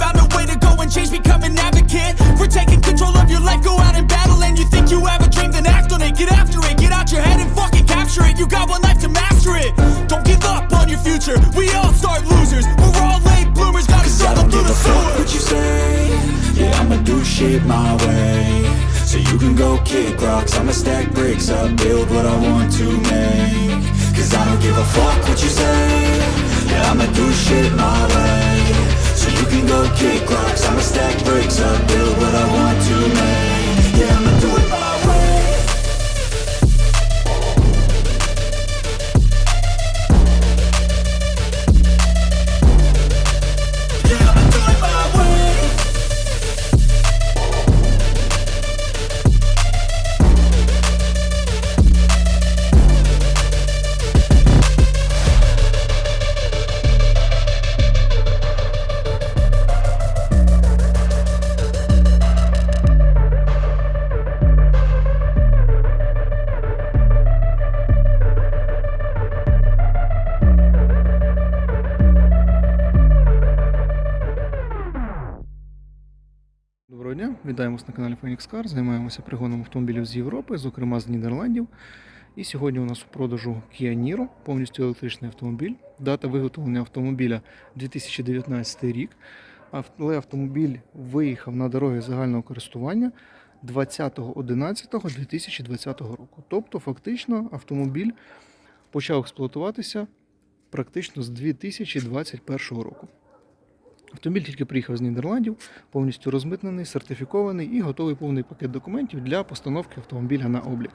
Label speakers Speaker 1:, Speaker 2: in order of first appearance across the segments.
Speaker 1: found a way to go and change, become an advocate. For taking control of your life, go out and battle. And you think you have a dream, then act on it. Get after it, get out your head and fucking capture it. You got one life to master it. Don't give up on your future. We all start losers. We're all late bloomers, gotta struggle through the sewer.
Speaker 2: What you say? Yeah, I'ma do shit my way So you can go kick rocks I'ma stack bricks up, build what I want to make Cause I don't give a fuck what you say Yeah, I'ma do shit my way So you can go kick rocks. I'ma stack bricks up, build what I want to make. Yeah, I'ma do it my
Speaker 3: дня, вітаємо вас на каналі Phoenix Car. Займаємося пригоном автомобілів з Європи, зокрема з Нідерландів. І сьогодні у нас у продажу Kia Niro, повністю електричний автомобіль. Дата виготовлення автомобіля 2019 рік. Але автомобіль виїхав на дороги загального користування 20.11.2020 року. Тобто, фактично, автомобіль почав експлуатуватися практично з 2021 року. Автомобіль тільки приїхав з Нідерландів, повністю розмитнений, сертифікований і готовий повний пакет документів для постановки автомобіля на облік.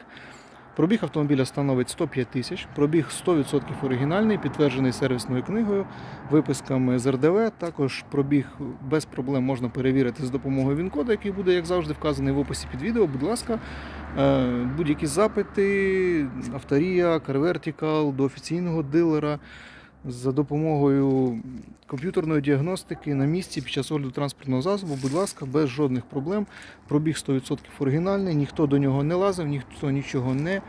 Speaker 3: Пробіг автомобіля становить 105 тисяч, пробіг 100% оригінальний, підтверджений сервісною книгою, виписками з РДВ. Також пробіг без проблем можна перевірити з допомогою ВІН-коду, який буде, як завжди, вказаний в описі під відео. Будь ласка, е, будь-які запити, авторія, CarVertical, до офіційного дилера за допомогою комп'ютерної діагностики на місці під час огляду транспортного засобу, будь ласка, без жодних проблем. Пробіг 100% оригінальний, ніхто до нього не лазив, ніхто нічого не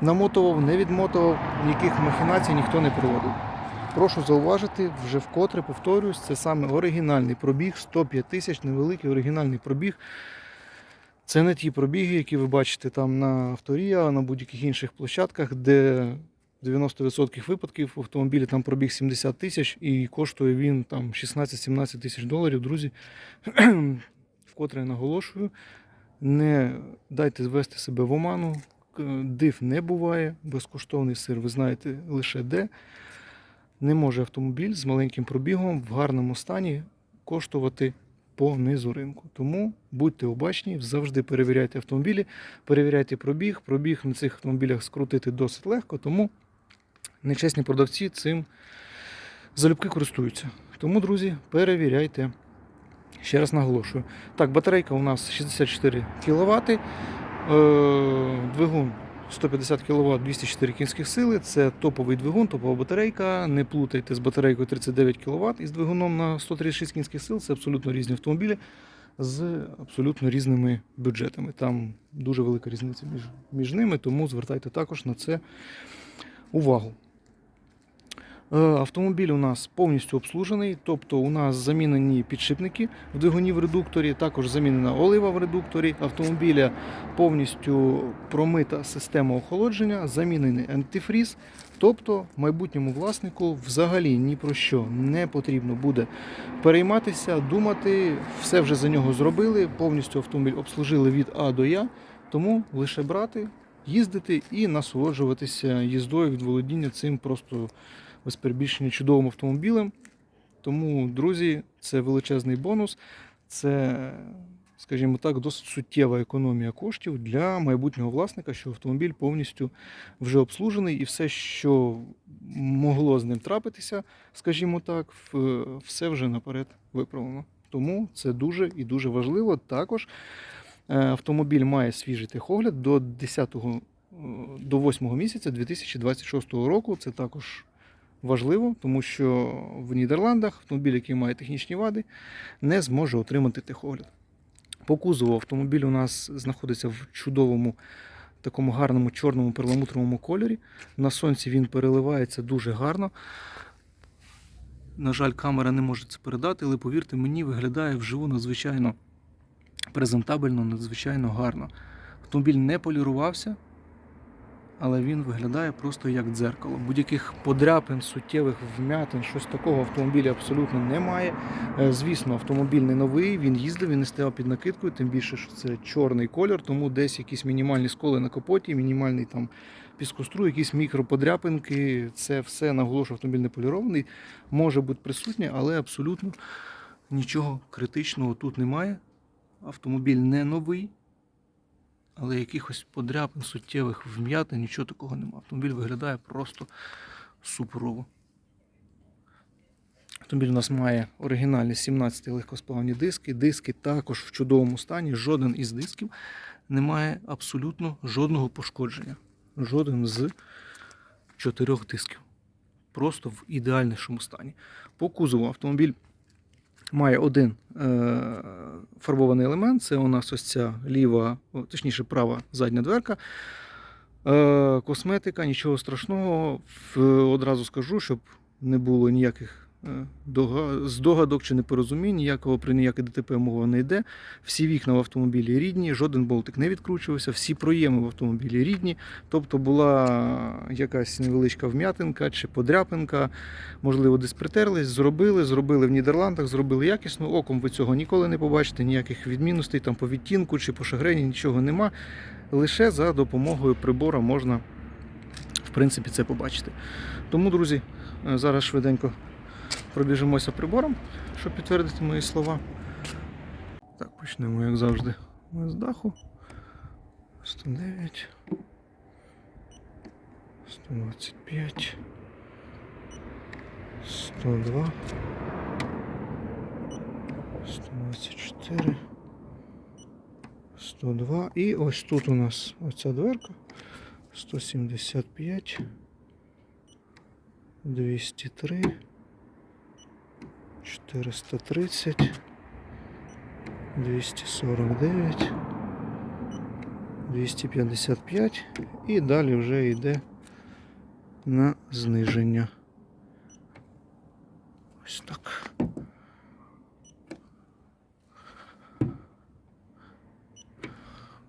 Speaker 3: намотував, не відмотував, ніяких махінацій ніхто не проводив. Прошу зауважити, вже вкотре повторюсь, це саме оригінальний пробіг, 105 тисяч, невеликий оригінальний пробіг. Це не ті пробіги, які ви бачите там на авторія, на будь-яких інших площадках, де 90% випадків автомобілі там пробіг 70 тисяч і коштує він там 16-17 тисяч доларів. Друзі, вкотре я наголошую, не дайте звести себе в оману. Див не буває, безкоштовний сир, ви знаєте лише де. Не може автомобіль з маленьким пробігом в гарному стані коштувати по низу ринку. Тому будьте обачні, завжди перевіряйте автомобілі, перевіряйте пробіг. Пробіг на цих автомобілях скрутити досить легко, тому нечесні продавці цим залюбки користуються. Тому, друзі, перевіряйте. Ще раз наголошую. Так, батарейка у нас 64 кВт, двигун 150 кВт 204 кінських сили. Це топовий двигун, топова батарейка. Не плутайте з батарейкою 39 кВт і з двигуном на 136 кінських сил. Це абсолютно різні автомобілі з абсолютно різними бюджетами. Там дуже велика різниця між, між ними, тому звертайте також на це увагу. Е, Автомобіль у нас повністю обслужений, тобто у нас замінені підшипники в двигуні в редукторі, також замінена олива в редукторі. Автомобіля повністю промита система охолодження, замінений антифріз. Тобто майбутньому власнику взагалі ні про що не потрібно буде перейматися, думати, все вже за нього зробили, повністю автомобіль обслужили від А до Я, тому лише брати, їздити і насолоджуватися їздою від володіння цим просто без перебільшення чудовим автомобілем. Тому, друзі, це величезний бонус. Це, скажімо так, досить суттєва економія коштів для майбутнього власника, що автомобіль повністю вже обслужений, і все, що могло з ним трапитися, скажімо так, все вже наперед виправлено. Тому це дуже і дуже важливо. Також е, автомобіль має свіжий техогляд до 10 до 8 місяця 2026 року. Це також важливо, тому що в Нідерландах автомобіль, який має технічні вади, не зможе отримати техогляд. По кузову автомобіль у нас знаходиться в чудовому, такому гарному чорному перламутровому кольорі. На сонці він переливається дуже гарно. На жаль, камера не може це передати, але повірте мені, виглядає вживу надзвичайно презентабельно, надзвичайно гарно. Автомобіль не полірувався, але він виглядає просто як дзеркало. Будь-яких подряпин, суттєвих вмятин, щось такого в автомобілі абсолютно немає. Е, Звісно, автомобіль не новий, він їздив, він не стояв під накидкою, тим більше, що це чорний колір, тому десь якісь мінімальні сколи на капоті, мінімальний там піскостру, якісь мікроподряпинки. Це все наголошую, автомобіль не полірований, може бути присутнє, але абсолютно нічого критичного тут немає. Автомобіль не новий, але якихось подряпин, суттєвих вм'ятин, нічого такого немає. Автомобіль виглядає просто суперово. Автомобіль у нас має оригінальні 17 легкосплавні диски. Диски також в чудовому стані. Жоден із дисків не має абсолютно жодного пошкодження. Жоден з чотирьох дисків. Просто в ідеальнішому стані. По кузову автомобіль має один е, фарбований елемент. Це у нас ось ця ліва, точніше, права задня дверка. Е, косметика, нічого страшного. Одразу скажу, щоб не було ніяких здогадок чи непорозумінь, ніякого при ніяке ДТП мова не йде. Всі вікна в автомобілі рідні, жоден болтик не відкручувався, всі проєми в автомобілі рідні. Тобто була якась невеличка вм'ятинка чи подряпинка, можливо, десь притерлись, зробили, зробили в Нідерландах, зробили якісно. Оком ви цього ніколи не побачите, ніяких відмінностей там по відтінку чи по шагрені, нічого нема. Лише за допомогою прибора можна, в принципі, це побачити. Тому, друзі, е, зараз швиденько пробіжимося прибором, щоб підтвердити мої слова. Так, почнемо, як завжди, ми з даху. 109. 125. 102. 124. 102. І ось тут у нас оця дверка. 175. 203. 430. 249. 255. І далі вже йде на зниження. Ось так.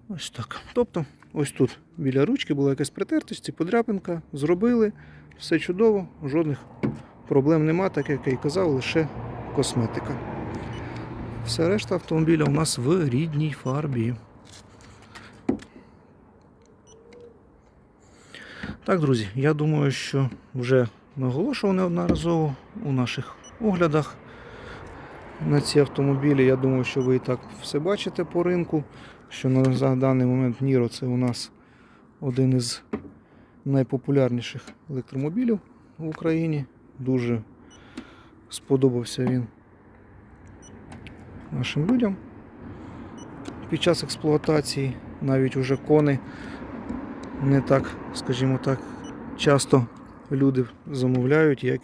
Speaker 3: Ось так. Тобто, ось тут біля ручки була якась притертість, подряпинка, зробили, все чудово, жодних проблем нема, так як я і казав, лише косметика. Все решта автомобіля у нас в рідній фарбі. Так, друзі, я думаю, що вже наголошував неодноразово у наших оглядах. на ці автомобілі. Я думаю, що ви і так все бачите по ринку. Що на даний момент Ніро це у нас один із найпопулярніших електромобілів в Україні. Дуже сподобався він нашим людям під час експлуатації. Навіть уже кони не так, скажімо так, часто люди замовляють, як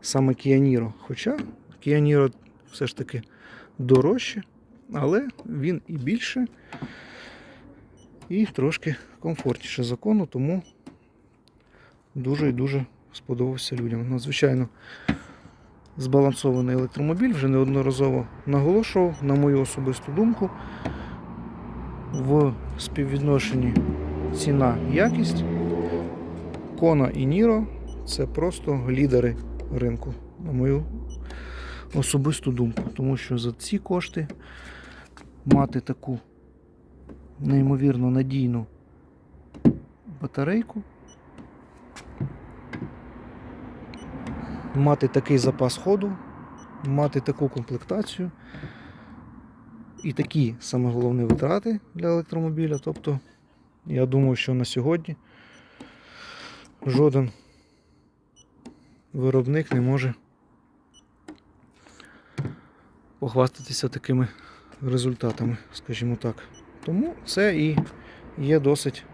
Speaker 3: саме Niro. Хоча Niro все ж таки дорожче, але він і більше, і трошки комфортніше закону, тому дуже і дуже сподобався людям. Надзвичайно збалансований електромобіль, вже неодноразово наголошував, на мою особисту думку, в співвідношенні ціна якість. Кона і Ніро це просто лідери ринку, на мою особисту думку. Тому що за ці кошти мати таку неймовірно надійну батарейку, мати такий запас ходу, мати таку комплектацію і такі саме головні витрати для електромобіля. Тобто, я думаю, що на сьогодні жоден виробник не може похвастатися такими результатами, скажімо так. Тому це і є досить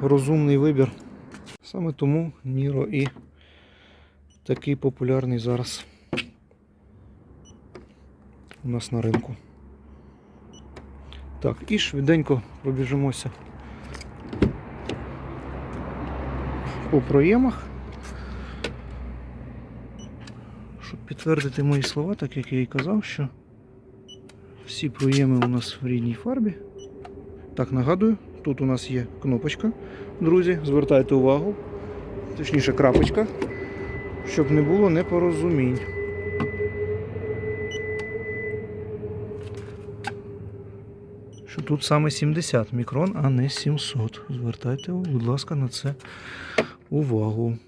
Speaker 3: розумний вибір. Саме тому Ніро і такий популярний зараз у нас на ринку. Так, і швиденько пробіжимося по проємах. Щоб підтвердити мої слова, так як я і казав, що всі проєми у нас в рідній фарбі. Так, нагадую, тут у нас є кнопочка, друзі, звертайте увагу, точніше крапочка, щоб не було непорозумінь. Що тут саме 70 мікрон, а не 700. Звертайте, будь ласка, на це увагу.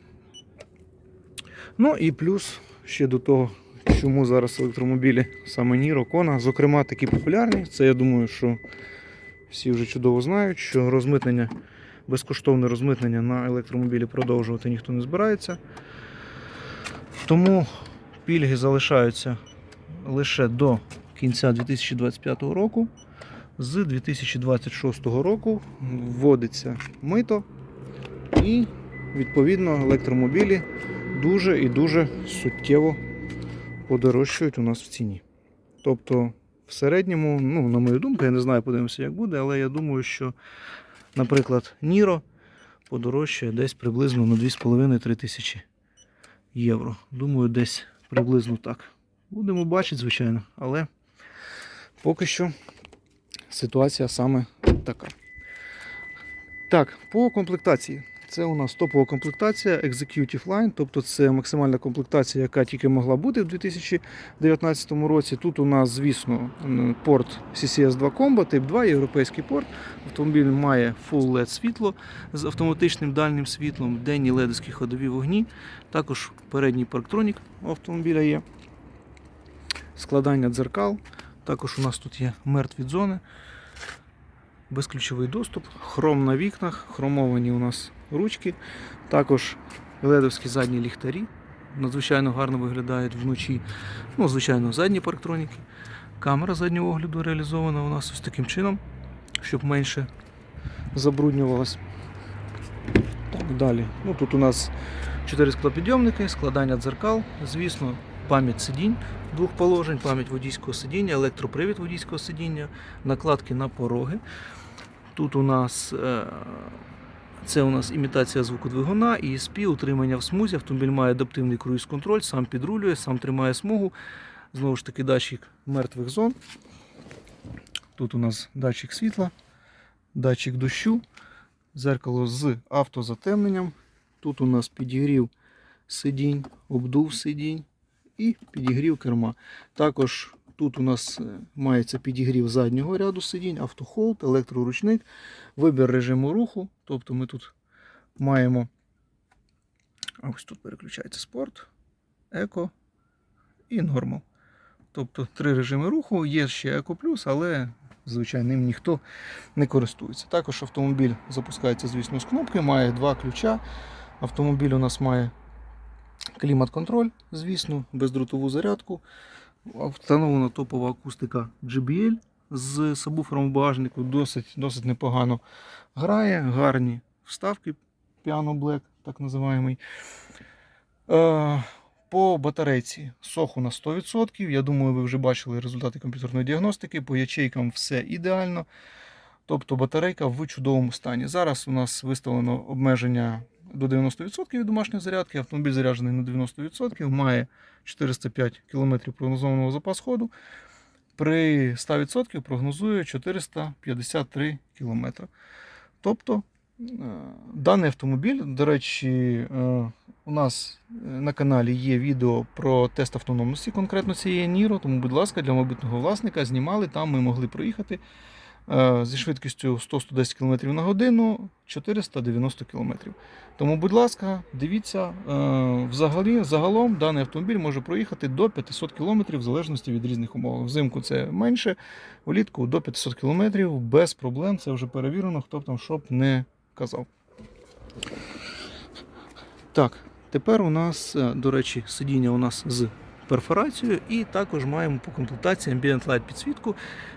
Speaker 3: Ну і плюс ще до того, чому зараз електромобілі саме Ніро, Кона, зокрема, такі популярні. Це я думаю, що всі вже чудово знають, що розмитнення, безкоштовне розмитнення на електромобілі продовжувати ніхто не збирається. Тому пільги залишаються лише до кінця 2025 року. З 2026 року вводиться мито і відповідно електромобілі дуже і дуже суттєво подорожчають у нас в ціні. Тобто, в середньому, ну, на мою думку, я не знаю, подивимося, як буде, але я думаю, що, наприклад, Ніро подорожчає десь приблизно на 2,5-3 тисячі євро. Думаю, десь приблизно так. Будемо бачити, звичайно, але поки що ситуація саме така. Так, по комплектації. Це у нас топова комплектація Executive Line, тобто це максимальна комплектація, яка тільки могла бути в 2019 році. Тут у нас, звісно, порт CCS 2 Combo, тип 2, європейський порт. Автомобіль має Full LED світло з автоматичним дальнім світлом, денні ледовські ходові вогні. Також передній парктронік автомобіля є. Складання дзеркал. Також у нас тут є мертві зони безключовий доступ, хром на вікнах, хромовані у нас ручки, також ледовські задні ліхтарі. Надзвичайно гарно виглядають вночі. Ну, звичайно, задні парктроніки. Камера заднього огляду реалізована у нас ось таким чином, щоб менше забруднювалась. Так, далі. Ну, тут у нас 4 склопідйомники, складання дзеркал, звісно, пам'ять сидінь двох положень, пам'ять водійського сидіння, електропривід водійського сидіння, накладки на пороги. Тут у нас е, це у нас імітація звуку двигуна, ESP, утримання в смузі. Автомобіль має адаптивний круїз-контроль, сам підрулює, сам тримає смугу. Знову ж таки, датчик мертвих зон. Тут у нас датчик світла, датчик дощу, зеркало з автозатемненням. Тут у нас підігрів сидінь, обдув сидінь і підігрів керма. Також тут у нас е, мається підігрів заднього ряду сидінь, автохолд, електроручник, вибір режиму руху. Тобто ми тут маємо. Ось тут переключається спорт, еко і нормал. тобто три режими руху. Є ще Eco Plus, але звичайно ним ніхто не користується. Також автомобіль запускається, звісно, з кнопки, має два ключа. Автомобіль у нас має клімат-контроль, звісно, бездротову зарядку. Встановлена топова акустика JBL з сабвуфером в багажнику. Досить, досить непогано грає. Гарні вставки Piano Black, так називаємий. Е, по батарейці соху на 100%. Я думаю, ви вже бачили результати комп'ютерної діагностики. По ячейкам все ідеально. Тобто батарейка в чудовому стані. Зараз у нас виставлено обмеження до 90% від домашньої зарядки. Автомобіль заряджений на 90%, має 405 км прогнозованого запасу ходу. При 100% прогнозує 453 км. Тобто е, даний автомобіль, до речі, е, у нас е, на каналі є відео про тест автономності конкретно цієї Ніро, тому, будь ласка, для майбутнього власника знімали, там ми могли проїхати зі швидкістю 100-110 км на годину 490 км. Тому, будь ласка, дивіться, е, взагалі, загалом даний автомобіль може проїхати до 500 км в залежності від різних умов. Взимку це менше, влітку до 500 км без проблем. Це вже перевірено, хто б там що б не казав. Так, тепер у нас, е, до речі, сидіння у нас з перфорацією, і також маємо по комплектації Ambient Light підсвітку,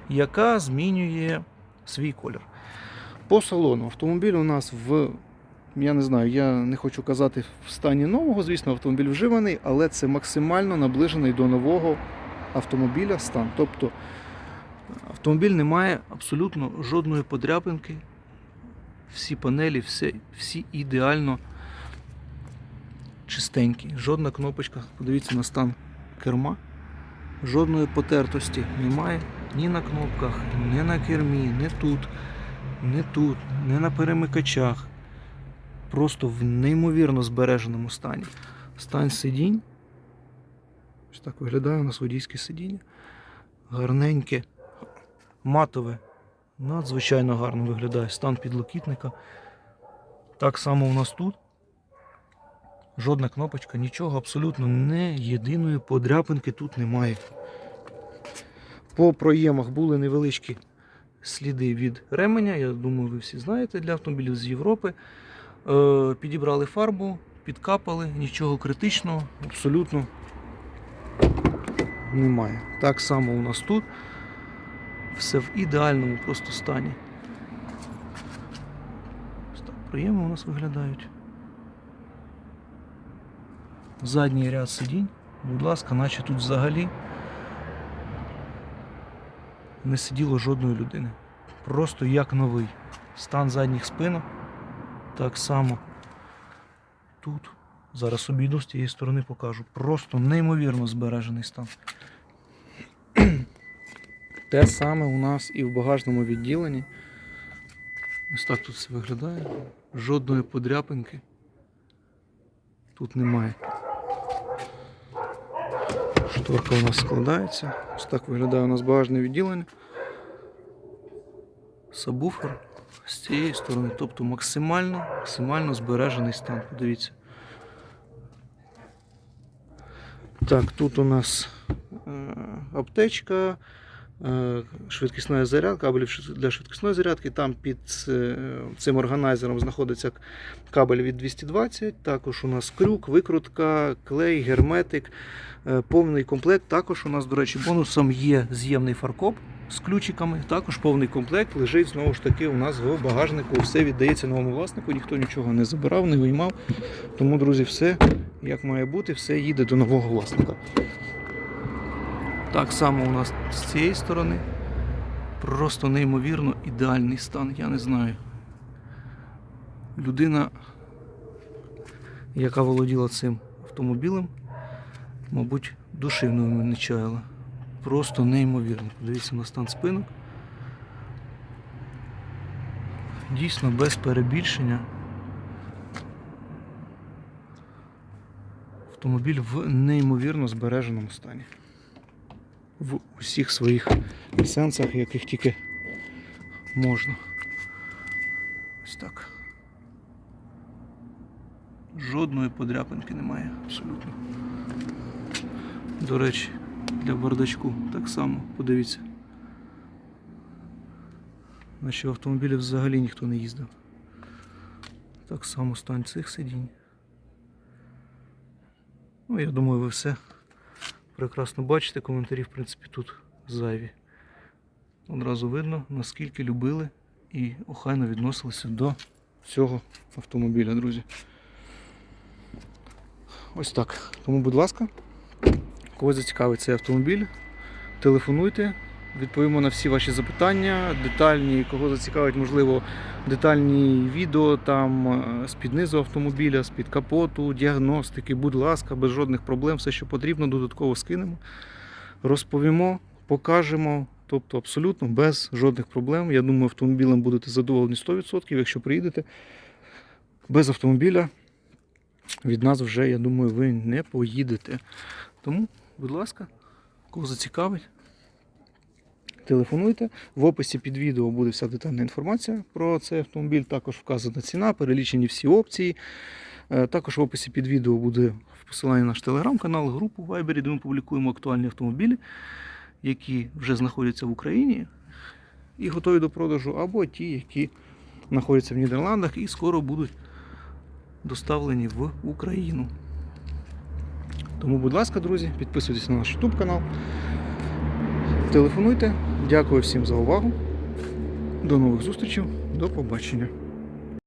Speaker 3: яка змінює свій колір. По салону автомобіль у нас в, я не знаю, я не хочу казати в стані нового, звісно, автомобіль вживаний, але це максимально наближений до нового автомобіля стан. Тобто автомобіль не має абсолютно жодної подряпинки. Всі панелі, все, всі ідеально чистенькі. Жодна кнопочка, подивіться на стан керма. Жодної потертості немає ні на кнопках, ні на кермі, ні тут, ні тут, ні на перемикачах. Просто в неймовірно збереженому стані. Стан сидінь. Ось так виглядає у нас водійське сидіння. Гарненьке, матове. Надзвичайно гарно виглядає стан підлокітника. Так само у нас тут. Жодна кнопочка, нічого абсолютно не єдиної подряпинки тут немає. По проємах були невеличкі сліди від ременя. Я думаю, ви всі знаєте для автомобілів з Європи. Е, підібрали фарбу, підкапали, нічого критичного, абсолютно немає. Так само у нас тут. Все в ідеальному просто стані. Ось так проєми у нас виглядають. Задній ряд сидінь, будь ласка, наче тут взагалі не сиділо жодної людини. Просто як новий. Стан задніх спинок. Так само тут. Зараз обійду з тієї сторони покажу. Просто неймовірно збережений стан. Те саме у нас і в багажному відділенні. Ось так тут все виглядає. Жодної подряпинки тут немає. Шторка у нас складається. Ось так виглядає у нас багажне відділення. Сабвуфер з цієї сторони. Тобто максимально, максимально збережений стан. Подивіться. Так, тут у нас е, аптечка, е, швидкісна зарядка, для швидкісної зарядки. Там під е, цим органайзером знаходиться кабель від 220. Також у нас крюк, викрутка, клей, герметик, е, повний комплект. Також у нас, до речі, бонусом є з'ємний фаркоп з ключиками. Також повний комплект лежить знову ж таки у нас в багажнику. Все віддається новому власнику, ніхто нічого не забирав, не виймав. Тому, друзі, все як має бути, все їде до нового власника. Так само у нас з цієї сторони. Просто неймовірно ідеальний стан, я не знаю. Людина, яка володіла цим автомобілем, мабуть, душі в не чаяла. Просто неймовірно. Подивіться на стан спинок. Дійсно без перебільшення. Автомобіль в неймовірно збереженому стані. В усіх своїх сенсах, яких тільки можна. Ось так. Жодної подряпинки немає, абсолютно. До речі, для бардачку. Так само, подивіться. Наче в автомобілі взагалі ніхто не їздив. Так само стан цих сидінь. Ну, я думаю, ви все прекрасно бачите. Коментарі, в принципі, тут зайві. Одразу видно, наскільки любили і охайно відносилися до цього автомобіля, друзі. Ось так. Тому, будь ласка, кого зацікавить цей автомобіль, телефонуйте, відповімо на всі ваші запитання, детальні, кого зацікавить, можливо, детальні відео там е, з-під низу автомобіля, з-під капоту, діагностики, будь ласка, без жодних проблем, все, що потрібно, додатково скинемо, розповімо, покажемо. Тобто абсолютно без жодних проблем. Я думаю, автомобілем будете задоволені 100%. Якщо приїдете без автомобіля, від нас вже, я думаю, ви не поїдете. Тому, будь ласка, кого зацікавить, телефонуйте. В описі під відео буде вся детальна інформація про цей автомобіль. Також вказана ціна, перелічені всі опції. Е, Також в описі під відео буде посилання на наш телеграм-канал, групу в Viber, де ми публікуємо актуальні автомобілі, які вже знаходяться в Україні і готові до продажу, або ті, які знаходяться в Нідерландах і скоро будуть доставлені в Україну. Тому, будь ласка, друзі, підписуйтесь на наш YouTube канал. Телефонуйте. Дякую всім за увагу. До нових зустрічей. До побачення.